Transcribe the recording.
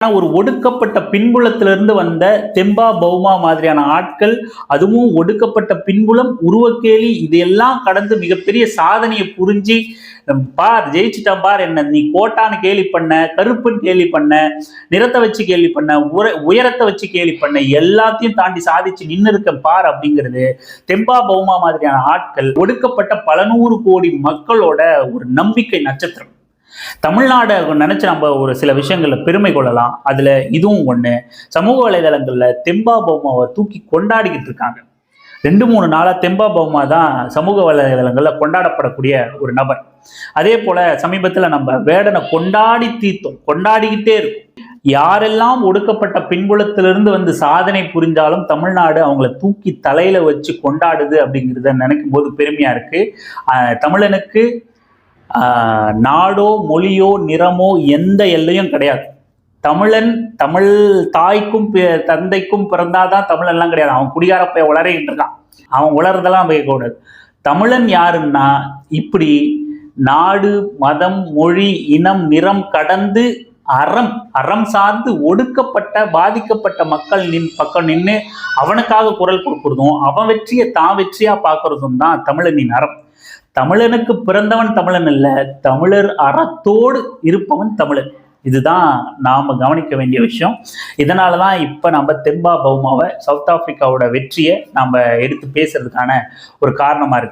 ஒரு ஒடுக்கப்பட்ட பின்புலத்திலிருந்து வந்த தெம்பா பௌமா மாதிரியான ஆட்கள் அதுவும் ஒடுக்கப்பட்ட பின்புலம் உருவக்கேலி இதையெல்லாம் கடந்து மிகப்பெரிய சாதனையை புரிஞ்சு பார் ஜெயிச்சுட்டா பார் என்ன? நீ கோட்டான்னு கேலி பண்ண கருப்புன்னு கேலி பண்ண நிறத்தை வச்சு கேலி பண்ண உர உயரத்தை வச்சு கேலி பண்ண எல்லாத்தையும் தாண்டி சாதிச்சு நின்று இருக்க பார் அப்படிங்கிறது தெம்பா பௌமா மாதிரியான ஆட்கள் ஒடுக்கப்பட்ட பல நூறு கோடி மக்களோட ஒரு நம்பிக்கை நட்சத்திரம். தமிழ்நாடு நினைச்சு நம்ம ஒரு சில விஷயங்களில் பெருமை கொள்ளலாம். அதுல இதுவும் ஒண்ணு. சமூக வலைதளங்கள்ல தெம்பா பொம்மாவை தூக்கி கொண்டாடிக்கிட்டு இருக்காங்க. ரெண்டு மூணு நாளா தெம்பா பௌமா தான் சமூக வலைதளங்கள்ல கொண்டாடப்படக்கூடிய ஒரு நபர். அதே போல சமீபத்துல நம்ம வேடனை கொண்டாடி தீர்த்தோம். கொண்டாடிக்கிட்டே இருக்கும். யாரெல்லாம் ஒடுக்கப்பட்ட பின்புலத்திலிருந்து வந்து சாதனை புரிஞ்சாலும் தமிழ்நாடு அவங்கள தூக்கி தலையில வச்சு கொண்டாடுது அப்படிங்கிறத நினைக்கும் போது பெருமையா இருக்கு. ஆஹ் தமிழனுக்கு நாடோ மொழியோ நிறமோ எந்த எல்லையும் கிடையாது. தமிழன் தமிழ் தாய்க்கும் தந்தைக்கும் பிறந்தாதான் தமிழன் எல்லாம் கிடையாது. அவன் குடிகாரப்பை உளறிக்கிட்டு இருக்கான். அவன் உளறதெல்லாம் வைக்கக்கூடாது தமிழன் யாருன்னா இப்படி நாடு மதம் மொழி இனம் நிறம் கடந்து அறம் அறம் சார்ந்து ஒடுக்கப்பட்ட பாதிக்கப்பட்ட மக்கள் நின் பக்கம் நின்று அவனுக்காக குரல் கொடுக்குறதும் அவன் வெற்றியை தான் வெற்றியா பார்க்கறதும் தான் தமிழனின் அறம். தமிழனுக்கு பிறந்தவன் தமிழன் அல்ல தமிழர் அறத்தோடு இருப்பவன் தமிழன். இதுதான் நாம கவனிக்க வேண்டிய விஷயம். இதனால தான் இப்போ நம்ம தெம்பா பௌமாவை சவுத் ஆப்பிரிக்காவோட வெற்றியை நம்ம எடுத்து பேசுறதுக்கான ஒரு காரணமா இருக்கு.